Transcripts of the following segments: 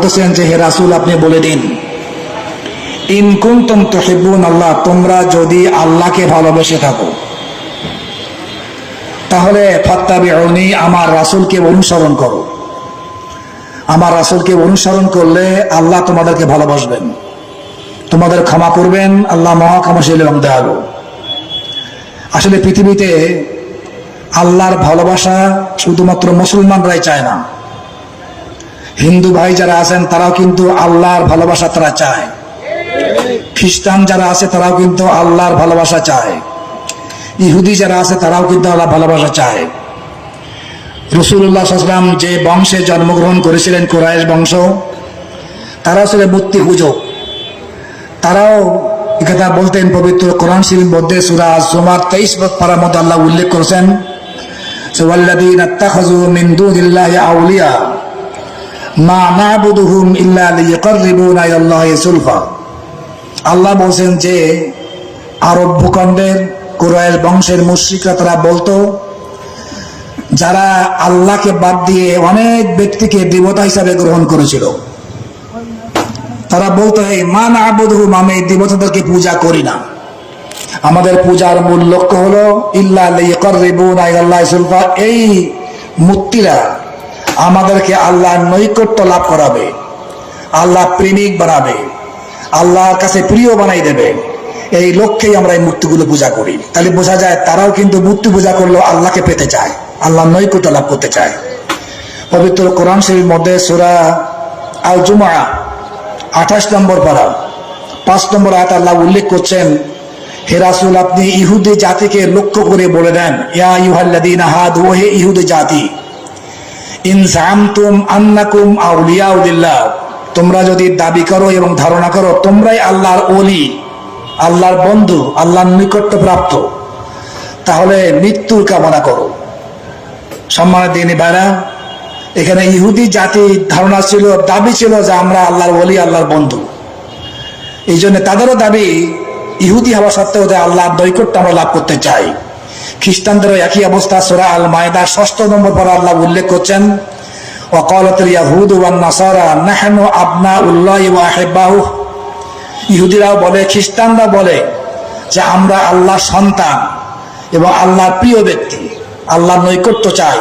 বলতেছেন যে, হে রাসূল, আপনি বলে দিন। আল্লাহ, তোমরা যদি আল্লাহকে ভালোবেসে থাকো, তাহলে ফাত্তাবিউনি, আমার রাসূলকে অনুসরণ করো। আমার রাসূলকে অনুসরণ করলে আল্লাহ তোমাদেরকে ভালোবাসবেন। তোমাদের ক্ষমা করবেন, আল্লাহ মহা ক্ষমাশীল এবং দয়ালু আসলে পৃথিবীতে আল্লাহর ভালোবাসা শুধুমাত্র মুসলমানরাই চায় না। হিন্দু ভাই যারা আছেন, তারাও কিন্তু আল্লাহর ভালোবাসা তারা চায়। খ্রিস্টান যারা আছে, তারাও কিন্তু আল্লাহর ভালোবাসা চায়। ইহুদি যারা আছে, তারাও কিন্তু আল্লাহ ভালোবাসা চায়। রসুল্লাহ সাল্লাম যে বংশে জন্মগ্রহণ করেছিলেন কোরআশ বংশ, তারাও ছিল মূর্তি পূজক। তারাও একথা বলতেন, পবিত্র কোরআন শরীফ মধ্যে সুরা জুমার তেইশ পারার মধ্যে আল্লাহ উল্লেখ করেছেন, যে, ওয়াল্লাযীনা ইত্তাখাযু মিন দুনিল্লাহি আউলিয়া। না'বুদুহুম ইল্লা সুলফা। আল্লাহ বলছেন যে, আরব ভূখণ্ডের কুরাইশ বংশের মুশরিকরা তারা বলতো, যারা আল্লাহকে বাদ দিয়ে অনেক ব্যক্তিকে দেবতা হিসাবে গ্রহণ করেছিল। তারা বলতো, এই মা না আবুদহুম আমি এই দেবতাদেরকে পূজা করি না। আমাদের পূজার মূল লক্ষ্য হলো, ইল্লা লিয়াকাররিবুনা ইলাল্লাহি সুলফা। এই মূর্তিরা আমাদেরকে আল্লাহর নৈকট্য লাভ করাবে। আল্লাহ প্রেমিক বানাবে। আল্লাহর কাছে প্রিয় বানাই দেবে। এই লক্ষ্যেই আমরা এই মূর্তিগুলো পূজা করি। তাহলে বোঝা যায় তারাও কিন্তু মূর্তি পূজা করলেও আল্লাহকে পেতে চায়। আল্লাহ নৈকট্য লাভ করতে চায়। পবিত্র কোরআন শরীফের মধ্যে সুরা আল জুমা আঠাশ নম্বর পারা, পাঁচ নম্বর আয়াত আল্লাহ উল্লেখ করছেন, হে রাসূল, আপনি ইহুদি জাতিকে লক্ষ্য করে বলে দেন, ইয়া ইউহাল্লাদিন হাদ, ও ইহুদি জাতি ইন জামতুম আন্নাকুম আউলিয়াউলিল্লাহ তোমরা যদি দাবি করো এবং ধারণা করো, তোমরাই আল্লাহর অলি আল্লাহর বন্ধু, আল্লাহর নিকট্য প্রাপ্ত। তাহলে মৃত্যুর কামনা করো। সম্মানের দিনে বাইরা এখানে ইহুদি জাতি ধারণা ছিল, দাবি ছিল যে আমরা আল্লাহর ওলি, আল্লাহর বন্ধু। এই জন্য তাদেরও দাবি, ইহুদি হওয়া সত্ত্বেও যে আল্লাহর দৈকট্য আমরা লাভ করতে চাই। খ্রিস্টানদেরও একই অবস্থা। সোরা আল মায়দা ষষ্ঠ নম্বর পর আল্লাহ উল্লেখ করছেন অকলতুল ইয়াহুদ ওয়ান নাসারা নাহেন আবনা উল্লাহ ওয়াহেব্বাহু ইহুদিরাও বলে, খ্রিস্টানরা বলে যে আমরা আল্লাহ সন্তান এবং আল্লাহর প্রিয় ব্যক্তি আল্লাহ নৈকট্য চাই,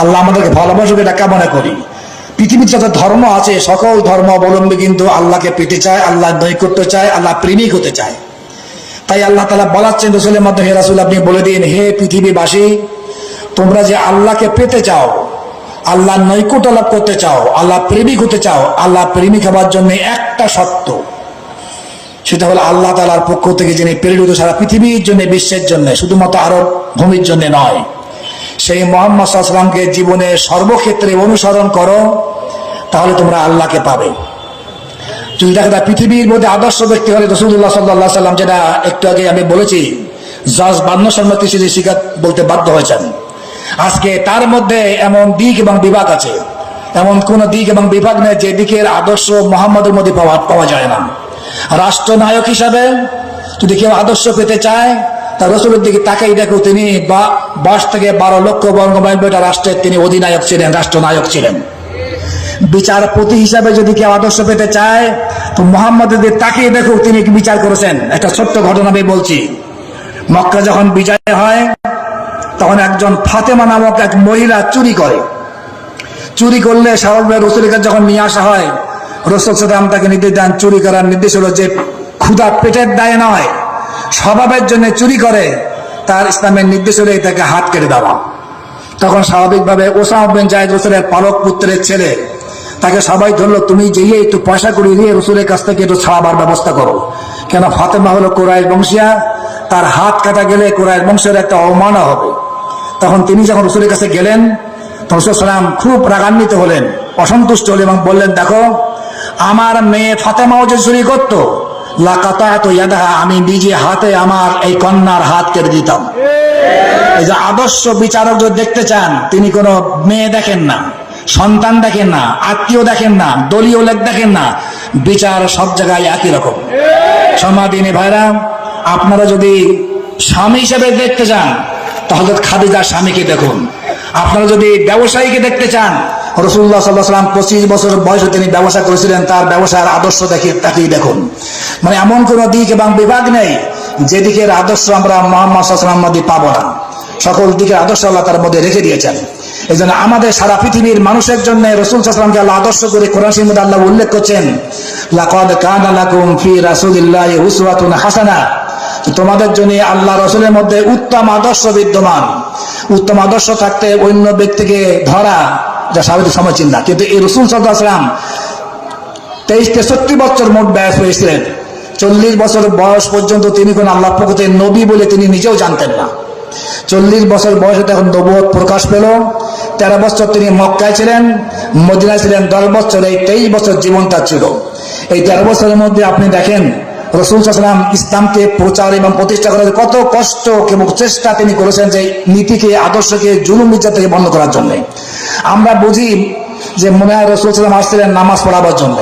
আল্লাহ আমাদেরকে ভালোবাসুক, এটা কামনা করি। পৃথিবীর যত ধর্ম আছে, সকল ধর্ম অবলম্বী কিন্তু আল্লাহকে পেতে চায় আল্লাহ নৈকট্য চায় আল্লাহ প্রেমিক হতে চায়। তাই আল্লাহ তালা বলাচ্ছেন রসুলের মাধ্যমে রাসুল, আপনি বলে দিন, হে পৃথিবীবাসী, তোমরা যে আল্লাহকে পেতে চাও আল্লাহ নৈকট্য লাভ করতে চাও আল্লাহ প্রেমিক হতে চাও আল্লাহ প্রেমিক হবার জন্য একটা সত্য সেটা হলো আল্লাহ তালার পক্ষ থেকে যিনি প্রেরিত সারা পৃথিবীর জন্য, বিশ্বের জন্য, শুধুমাত্র আরব ভূমির জন্য নয়। সেই মোহাম্মদ সাল্লামকে জীবনে সর্বক্ষেত্রে অনুসরণ করো, তাহলে তোমরা আল্লাহকে পাবে। যদি দেখা যায় পৃথিবীর মধ্যে আদর্শ ব্যক্তি হলে রসুল্লাহ সাল্লাহ সাল্লাম যেটা একটু আগে আমি বলেছি, জজ বান্ন সম্মতি তিনি শিকার বলতে বাধ্য হয়েছেন। আজকে তার মধ্যে এমন দিক এবং বিভাগ আছে। এমন কোন দিক এবং বিভাগ নেই যে দিকের আদর্শ মোহাম্মদের মধ্যে পাওয়া পাওয়া যায় না। রাষ্ট্রনায়ক হিসাবে যদি কেউ আদর্শ পেতে চায় তা রসুলের দিকে তাকাই দেখো তিনি বা দশ থেকে বারো লক্ষ বঙ্গমাইল রাষ্ট্রের তিনি অধিনায়ক ছিলেন, রাষ্ট্রনায়ক ছিলেন। বিচারপতি হিসাবে যদি কেউ আদর্শ পেতে চায়, তো মোহাম্মদের দিকে তাকিয়ে দেখো তিনি বিচার করেছেন, একটা ছোট্ট ঘটনা আমি বলছি। মক্কা যখন বিজয় হয়, তখন একজন ফাতেমা নামক এক মহিলা চুরি করে। চুরি করলে স্বাভাবিক রসুলের যখন নিয়ে আসা হয়, রসুল সাদাম তাকে নির্দেশ দেন, চুরি করার নির্দেশ হলো যে ক্ষুধা পেটের দায় নয়, স্বভাবের জন্য চুরি করে, তার ইসলামের নির্দেশ হলে তাকে হাত কেটে দেওয়া। তখন স্বাভাবিকভাবে ওসাম বিন জায়দ রসুলের পালক পুত্রের ছেলে তাকে সবাই ধরলো, তুমি যেয়ে একটু পয়সা করে দিয়ে রসুলের কাছ থেকে একটু ছাড়াবার ব্যবস্থা করো। কেন ফাতেমা হলো কোরআশ বংশিয়া? তার হাত কাটা গেলে কোরআশ বংশের একটা অবমাননা হবে। তখন তিনি যখন রসুলের কাছে গেলেন, তখন সালাম খুব রাগান্বিত হলেন, অসন্তুষ্ট হলেন এবং বললেন, দেখো, আমার মেয়ে ফাতেমাও যে চুরি করতো আমি নিজে হাতে আমার এই কন্যার হাত কেটে দিতাম। এই যে আদর্শ বিচারক যদি দেখতে চান, তিনি কোনো মেয়ে দেখেন না। সন্তান দেখেন না, আত্মীয় দেখেন না, দলীয় লেখ দেখেন না, বিচার সব জায়গায় একই রকম। সমাদিনী ভাইরা, আপনারা যদি স্বামী হিসেবে দেখতে চান, তাহলে খাদিজার স্বামীকে দেখুন। আপনারা যদি ব্যবসায়ীকে দেখতে চান, রসুল্লাহ সাল্লাহ সাল্লাম পঁচিশ বছর বয়সে তিনি ব্যবসা করেছিলেন, তার ব্যবসার আদর্শ দেখে তাকেই দেখুন। মানে এমন কোন দিক এবং বিভাগ নেই যেদিকের আদর্শ আমরা মোহাম্মদ সাল্লাম মধ্যে পাবো না। সকল দিকের আদর্শ আল্লাহ তার মধ্যে রেখে দিয়েছেন। এই জন্য আমাদের সারা পৃথিবীর মানুষের জন্য রসুল সাল্লামকে আল্লাহ আদর্শ করে কোরআন মধ্যে আল্লাহ উল্লেখ করছেন ফি হাসানা। তোমাদের জন্য আল্লাহ রসুলের মধ্যে উত্তম আদর্শ বিদ্যমান। উত্তম আদর্শ থাকতে অন্য ব্যক্তিকে ধরা যা স্বাভাবিক সময় চিন্তা। কিন্তু এই রসুল সাল্লাম তেইশ তেষট্টি বছর মোট ব্যাস হয়েছিলেন। চল্লিশ বছর বয়স পর্যন্ত তিনি কোন আল্লাহ প্রকৃতি নবী বলে তিনি নিজেও জানতেন না। চল্লিশ বছর বয়সে তখন নবুয়ত প্রকাশ পেল। তেরো বছর তিনি মক্কায় ছিলেন, মদিনায় ছিলেন, দশ বছর, এই তেইশ বছর জীবন তার ছিল। এই তেরো বছরের মধ্যে আপনি দেখেন, রসুল সাল্লাম ইসলামকে প্রচার এবং প্রতিষ্ঠা করার কত কষ্ট এবং চেষ্টা তিনি করেছেন যে নীতিকে, আদর্শকে, জুলুম বিচার থেকে বন্ধ করার জন্য। আমরা বুঝি যে মনে হয় রসুল সাল্লাম আসছিলেন নামাজ পড়াবার জন্য।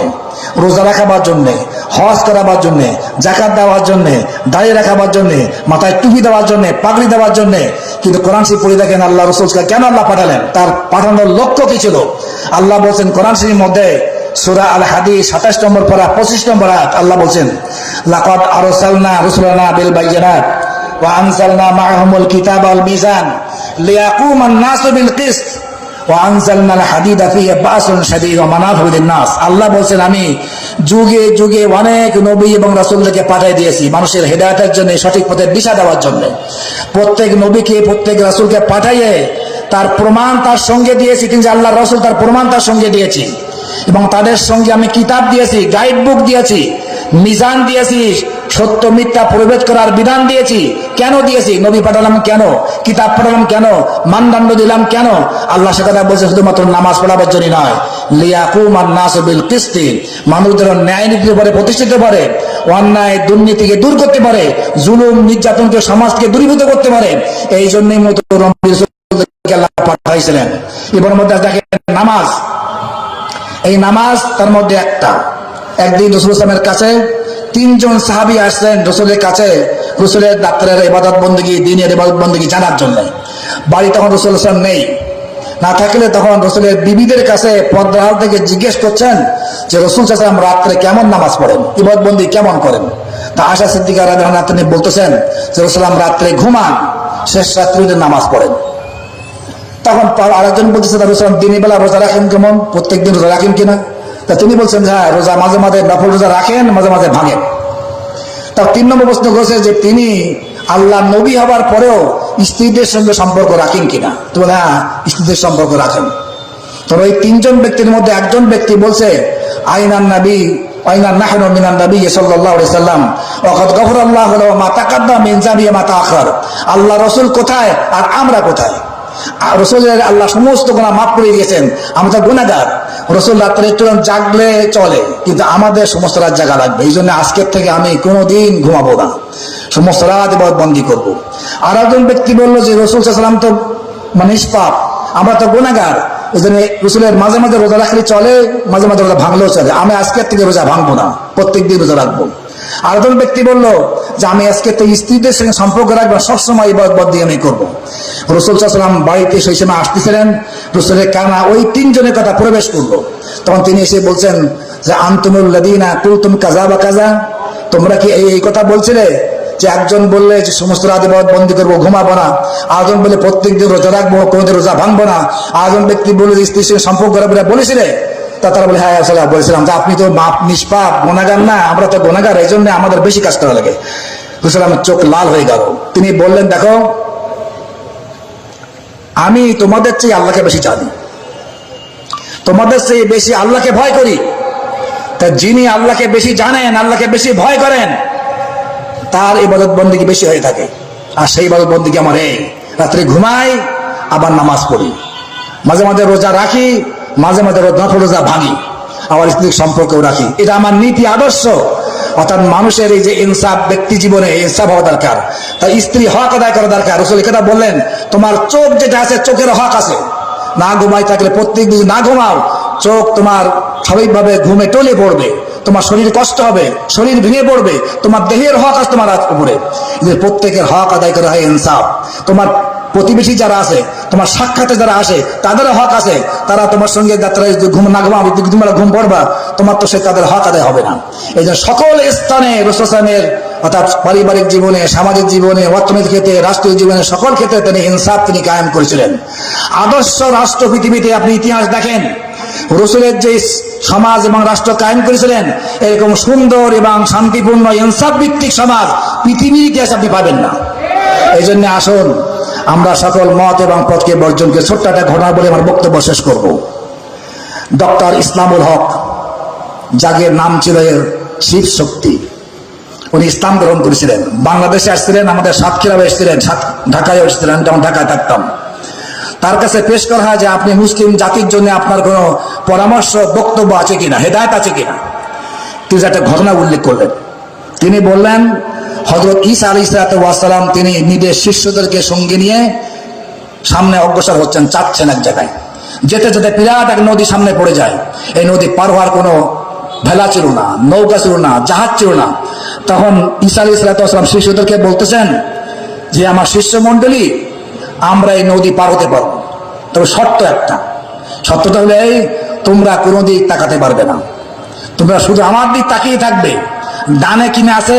রোজা রাখাবার জন্য, হজ করাবার জন্য জাকাত দেওয়ার জন্য দাঁড়িয়ে রাখাবার জন্য, মাথায় টুপি দেওয়ার জন্য, পাগড়ি দেওয়ার জন্য। কিন্তু কোরআন শরীফ পড়ে দেখেন আল্লাহ রসুলকে কেন আল্লাহ পাঠালেন? তার পাঠানোর লক্ষ্য কি ছিল? আল্লাহ বলছেন, কোরআন শরীফের মধ্যে সুরা আল হাদি সাতাশ নম্বর পড়া, পঁচিশ নম্বর আয়াত, আল্লাহ বলছেন, লাকাদ আরসালনা রুসুলানা বিল বাইয়িনাত ওয়া আনজালনা মাআহুমুল কিতাব ওয়াল মিজান লিয়াকুমান নাসু বিল কিসত। আল্লাহ আমি যুগে যুগে অনেক নবী এবং পাঠিয়ে দিয়েছি মানুষের হেদায়েতের সঠিক দেওয়ার জন্য। প্রত্যেক নবীকে, প্রত্যেক রাসূলকে পাঠাইয়ে তার প্রমাণ তার সঙ্গে দিয়েছি, কিন্তু আল্লাহ রসুল তার প্রমাণ তার সঙ্গে দিয়েছি। এবং তাদের সঙ্গে আমি কিতাব দিয়েছি গাইড বুক দিয়েছি, মিজান দিয়েছি সত্য মিথ্যা প্রভেদ করার বিধান দিয়েছি। কেন দিয়েছি? নবী পাঠালাম কেন? কিতাব পাঠালাম কেন? মানদণ্ড দিলাম কেন? আল্লাহ সে কথা বলছে, শুধুমাত্র নামাজ পড়াবার জন্য নয়। লিয়াকুম আর নাস বিল কিস্তি। মানুষদের ন্যায় নীতি পারে প্রতিষ্ঠিত পারে অন্যায় দুর্নীতিকে দূর করতে পারে, জুলুম, নির্যাতনকে সমাজকে দূরীভূত করতে পারে। এই জন্যই মতো পাঠাইছিলেন। এবার মধ্যে দেখেন, নামাজ। এই নামাজ তার মধ্যে একটা। একদিন রসুল ইসলামের কাছে তিনজন সাহাবি আসলেন রসুলের কাছে, রসুলের ডাক্তারের ইবাদত বন্দী দিনের ইবাদত বন্দী জানার জন্য। বাড়ি তখন রসুল ইসলাম নেই। না থাকলে তখন রসুলের বিবিদের কাছে পদ্মাহাল থেকে জিজ্ঞেস করছেন যে, রসুল সাল্লাম রাত্রে কেমন নামাজ পড়েন, ইবাদত বন্দী কেমন করেন? তা আশা সিদ্দিকা রাজা তিনি বলতেছেন যে রসুলাম রাত্রে ঘুমান, শেষ রাত্রিতে নামাজ পড়েন। তখন আরেকজন বলতেছে রসুলাম দিনের বেলা রোজা রাখেন কেমন? প্রত্যেক দিন রোজা রাখেন কিনা তা তিনি বলছেন হ্যাঁ রোজা মাঝে মাঝে নফল রোজা রাখেন, মাঝে মাঝে ভাঙেন। তার তিন নম্বর প্রশ্ন করেছে যে তিনি আল্লাহ নবী হবার পরেও স্ত্রীদের সঙ্গে সম্পর্ক রাখেন কিনা? তো হ্যাঁ স্ত্রীদের সম্পর্ক রাখেন। তবে এই তিনজন ব্যক্তির মধ্যে একজন ব্যক্তি বলছে, আইনান নবী, আইনান নাহনু মিনান নবী সাল্লাল্লাহু সাল্লাম, ওয়াকাদ গফরাল্লাহু লাহু মা তাকাদ্দাম মিন আল্লাহ রাসূল কোথায় আর আমরা কোথায়? আর রসুলের আল্লাহ সমস্ত গুণা মাফ করে দিয়েছেন। আমরা তো গুণাগার রসুল রাত্রে একটু জাগলে চলে, কিন্তু আমাদের সমস্ত রাত জাগা লাগবে। এই জন্য আজকের থেকে আমি কোনোদিন ঘুমাবো না। সমস্ত রাত এবার বন্দি করব। আর একজন ব্যক্তি বলল যে, রসুল সাল্লাম তো মানে নিষ্পাপ, আমরা তো গুণাগার এই জন্য রসুলের মাঝে মাঝে রোজা রাখলে চলে, মাঝে মাঝে রোজা ভাঙলেও চলে। আমি আজকের থেকে রোজা ভাঙবো না প্রত্যেক দিন রোজা রাখব। আর একজন ব্যক্তি বলল যে আমি আজকে তো স্ত্রীদের সঙ্গে সম্পর্ক রাখব, সবসময় এই বদ দিয়ে আমি করব। রসুল সাল্লাম বাড়িতে সেই সময় আসতেছিলেন, রসুলের কানা ওই তিনজনের কথা প্রবেশ করল। তখন তিনি এসে বলছেন যে আন্তমুল্লাদিনা কুল তুমি কাজা বা কাজা তোমরা কি এই কথা বলছিলে যে একজন বললে যে সমস্ত রাতে বদ বন্দি করব, ঘুমাবো না? আরেকজন বলে প্রত্যেক দিন রোজা রাখব, কোনোদিন রোজা ভাঙবো না? আরেকজন ব্যক্তি বলে স্ত্রীর সঙ্গে সম্পর্ক রাখব বলেছিলে? তা তারা বলে হ্যাঁ আসলে বলেছিলাম যে, আপনি তো মাপ নিষ্পাপ গোনাগার না, আমরা তো গোনাগার এই জন্য আমাদের বেশি কাজ করা লাগে। রসুলামের চোখ লাল হয়ে গেল। তিনি বললেন, দেখো, আমি তোমাদের চেয়ে আল্লাহকে বেশি জানি। তোমাদের চেয়ে বেশি আল্লাহকে ভয় করি। তা যিনি আল্লাহকে বেশি জানেন, আল্লাহকে বেশি ভয় করেন, তার ইবাদত বন্দিকে বেশি হয়ে থাকে। আর সেই ইবাদত বন্দিকে আমার এই। রাত্রে ঘুমাই, আবার নামাজ পড়ি। মাঝে মাঝে রোজা রাখি মাঝে মাঝে রো- নফল রোজা ভাঙি, আবার স্ত্রীর সম্পর্কেও রাখি। এটা আমার নীতি আদর্শ। অর্থাৎ মানুষের এই যে ইনসাফ, ব্যক্তি জীবনে ইনসাফ হওয়া দরকার। তাই স্ত্রী হক আদায় করা দরকার। রসুল কথা বললেন, তোমার চোখ যেটা আছে, চোখের হক আছে। না ঘুমাই থাকলে প্রত্যেক দিন না ঘুমাও। চোখ তোমার স্বাভাবিকভাবে ঘুমে টলে পড়বে। তোমার শরীর কষ্ট হবে, শরীর ভেঙে পড়বে। তোমার দেহের হক আছে তোমার উপরে। যে প্রত্যেকের হক আদায় করা হয় ইনসাফ। তোমার প্রতিবেশী যারা আছে, তোমার সাক্ষাতে যারা আসে, তাদেরও হক আছে। তারা তোমার সঙ্গে যাত্রায় যদি ঘুম না ঘুমাবে তোমরা ঘুম পড়বা, তোমার তো সে তাদের হক আদায় হবে না। এই জন্য সকল স্থানে রসুলামের অর্থাৎ পারিবারিক জীবনে, সামাজিক জীবনে, অর্থনৈতিক ক্ষেত্রে, রাষ্ট্রীয় জীবনে, সকল ক্ষেত্রে তিনি ইনসাফ তিনি কায়েম করেছিলেন। আদর্শ রাষ্ট্র পৃথিবীতে আপনি ইতিহাস দেখেন। রসুলের যে সমাজ এবং রাষ্ট্র কায়েম করেছিলেন, এরকম সুন্দর এবং শান্তিপূর্ণ ইনসাফ ভিত্তিক সমাজ পৃথিবীর ইতিহাস আপনি পাবেন না। এই জন্য আসুন আমরা সকল মত এবং পথকে বর্জনকে ছোট্ট একটা ঘটনা বলে আমার বক্তব্য শেষ করব। ডক্টর ইসলামুল হক যাগের নাম ছিল শিব শক্তি, উনি ইসলাম গ্রহণ করেছিলেন। বাংলাদেশে আসছিলেন, আমাদের সাতক্ষীরা এসেছিলেন ঢাকায় এসেছিলেন যখন ঢাকায় থাকতাম। তার কাছে পেশ করা হয় যে আপনি মুসলিম জাতির জন্য আপনার কোনো পরামর্শ, বক্তব্য আছে কিনা, হেদায়ত আছে কিনা। তিনি একটা ঘটনা উল্লেখ করলেন। তিনি বললেন হজরত ইসা আলী ইসলাতাম তিনি নিজের শিষ্যদেরকে সঙ্গে নিয়ে সামনে অগ্রসর হচ্ছেন, চাচ্ছেন এক জায়গায়। যেতে যেতে বিরাট এক নদী সামনে পড়ে যায়। এই নদী পার হওয়ার কোনো ভেলা ছিল না, নৌকা ছিল না, জাহাজ ছিল না। তখন ঈসা আলী ইসলাতাম শিষ্যদেরকে বলতেছেন যে, আমার শিষ্য মণ্ডলী, আমরা এই নদী পার হতে পারব তবে শর্ত একটা। শর্তটা হলে এই, তোমরা কোনো দিক তাকাতে পারবে না। তোমরা শুধু আমার দিক তাকিয়ে থাকবে। ডানে কিনে আছে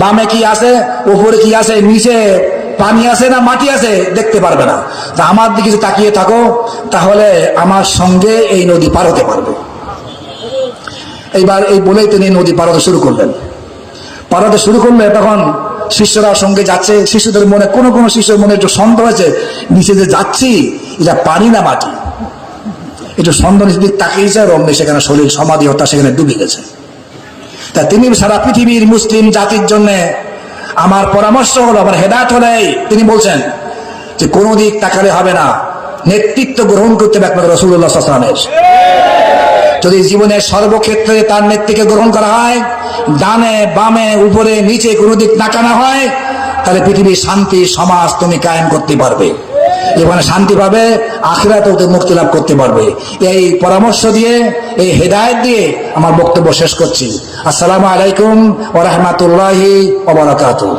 বামে কি আছে, উপরে কি আছে, নিচে পানি আছে না মাটি আছে, দেখতে পারবে না। তা আমার দিকে যদি তাকিয়ে থাকো, তাহলে আমার সঙ্গে এই নদী পার হতে পারবে। এইবার এই বলেই তিনি নদী পার হতে শুরু করলেন। পার হতে শুরু করলে তখন শিষ্যরা সঙ্গে যাচ্ছে। শিশুদের মনে কোনো কোনো শিশুর মনে একটু সন্দেহ হয়েছে, নিচে যে যাচ্ছি, এটা পানি না মাটি? একটু সন্দেহ নিচের দিকে তাকিয়েছে রমনি সেখানে শরীর সমাধি হত্যা সেখানে ডুবে গেছে। তা তিনি সারা পৃথিবীর মুসলিম জাতির জন্য আমার পরামর্শ হলো আমার হেদায়ত হলে তিনি বলছেন যে কোনো দিক তাকালে হবে না। নেতৃত্ব গ্রহণ করতে হবে একমাত্র রসুল্লাহ যদি জীবনের সর্বক্ষেত্রে তার নেতৃত্বকে গ্রহণ করা হয়, ডানে, বামে, উপরে, নিচে কোনো দিক তাকানো হয়, তাহলে পৃথিবীর শান্তি, সমাজ তুমি কায়েম করতে পারবে। জীবনে শান্তি পাবে আখিরাতে ওদের মুক্তি লাভ করতে পারবে। এই পরামর্শ দিয়ে, এই হেদায়ত দিয়ে আমার বক্তব্য শেষ করছি। আসসালামু আলাইকুম ওরহমতুল্লাহি ওবরাকাতুহ